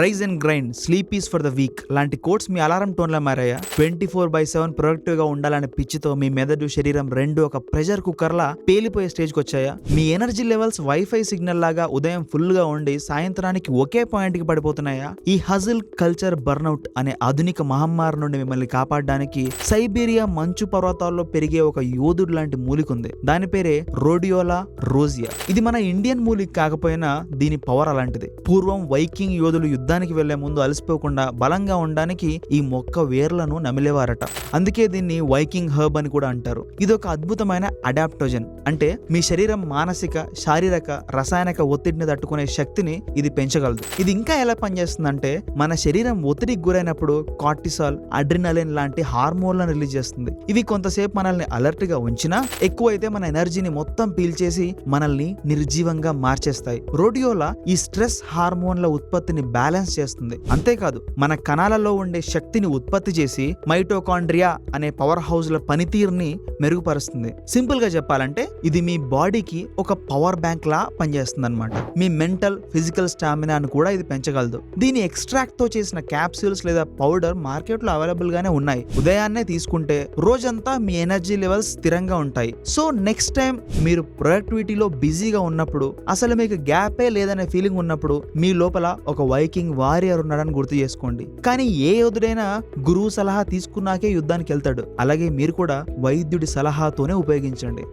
Rise and grind sleep is for the weak. లాంటి quotes మీ alarm టోన్లో మారాయా? ట్వంటీ ఫోర్ బై సెవెన్ ప్రొడక్టివ్గా ఉండాలనే పిచ్చితో మీ మెదడు శరీరం రెండు ఒక ప్రెషర్ కుక్కర్లా పేలిపోయే స్టేజ్కి వచ్చాయా? మీ ఎనర్జీ లెవెల్స్ వైఫై సిగ్నల్ లాగా ఉదయం ఫుల్గా ఉండి సాయంత్రానికి ఒకే పాయింట్కి పడిపోతున్నాయా? ఈ హజిల్ కల్చర్ బర్నౌట్ అనే ఆధునిక మహమ్మారి నుండి మిమ్మల్ని కాపాడడానికి సైబీరియా మంచు పర్వతాల్లో పెరిగే ఒక యోధుడు లాంటి మూలిక ఉంది దాని పేరే రోడియోలా రోజియా. ఇది మన ఇండియన్ మూలిక కాకపోయినా దీని పవర్ అలాంటిది. పూర్వం వైకింగ్ యోధులు యుద్ధానికి వెళ్ళే ముందు అలసిపోకుండా బలంగా ఉండడానికి ఈ మొక్క వేర్లను నమిలేవారట. అందుకే దీన్ని వైకింగ్ హర్బ్ అని కూడా అంటారు. ఇది ఒక అద్భుతమైన అడాప్టోజన్. అంటే మీ శరీరం మానసిక శారీరక రసాయనిక ఒత్తిడిని తట్టుకునే శక్తిని ఇది పెంచగలదు. ఇది ఇంకా ఎలా పనిచేస్తుందంటే మన శరీరం ఒత్తిడికి గురైనప్పుడు కార్టిసాల్ అడ్రినలిన్ లాంటి హార్మోన్లను రిలీజ్ చేస్తుంది. ఇవి కొంతసేపు మనల్ని అలర్ట్గా ఉంచినా ఎక్కువైతే మన ఎనర్జీని మొత్తం పీల్చేసి మనల్ని నిర్జీవంగా మార్చేస్తాయి. రోడియోలా ఈ స్ట్రెస్ హార్మోన్ల ఉత్పత్తిని బ్యాలెన్స్ చేస్తుంది. అంతేకాదు మన కణాలలో ఉండే శక్తిని ఉత్పత్తి చేసి మైటోకాండ్రియా అనే పవర్ హౌస్ల పనితీరుని మెరుగుపరుస్తుంది. సింపుల్గా చెప్పాలంటే ఇది మీ బాడీకి ఒక పవర్ బ్యాంక్ లా పనిచేస్తుంది అనమాట మీ మెంటల్ ఫిజికల్ స్టామినాను కూడా ఇది పెంచగలదు. దీని ఎక్స్ట్రాక్ట్తో చేసిన క్యాప్సూల్స్ లేదా పౌడర్ మార్కెట్లో అవైలబుల్ గానే ఉన్నాయి. ఉదయాన్నే తీసుకుంటే రోజంతా మీ ఎనర్జీ లెవెల్స్ స్థిరంగా ఉంటాయి. సో నెక్స్ట్ టైం మీరు ప్రొడక్టివిటీలో బిజీగా ఉన్నప్పుడు అసలు మీకు గ్యాపే లేదనే ఫీలింగ్ ఉన్నప్పుడు మీ లోపల ఒక వైకింగ్ వారియర్ ఉన్నాడని గుర్తు చేసుకోండి. కానీ ఏ యోధుడైనా గురువు సలహా తీసుకున్నాకే యుద్ధానికి వెళ్తాడు. అలాగే మీరు కూడా వైద్యుడి సలహాతోనే ఉపయోగించండి.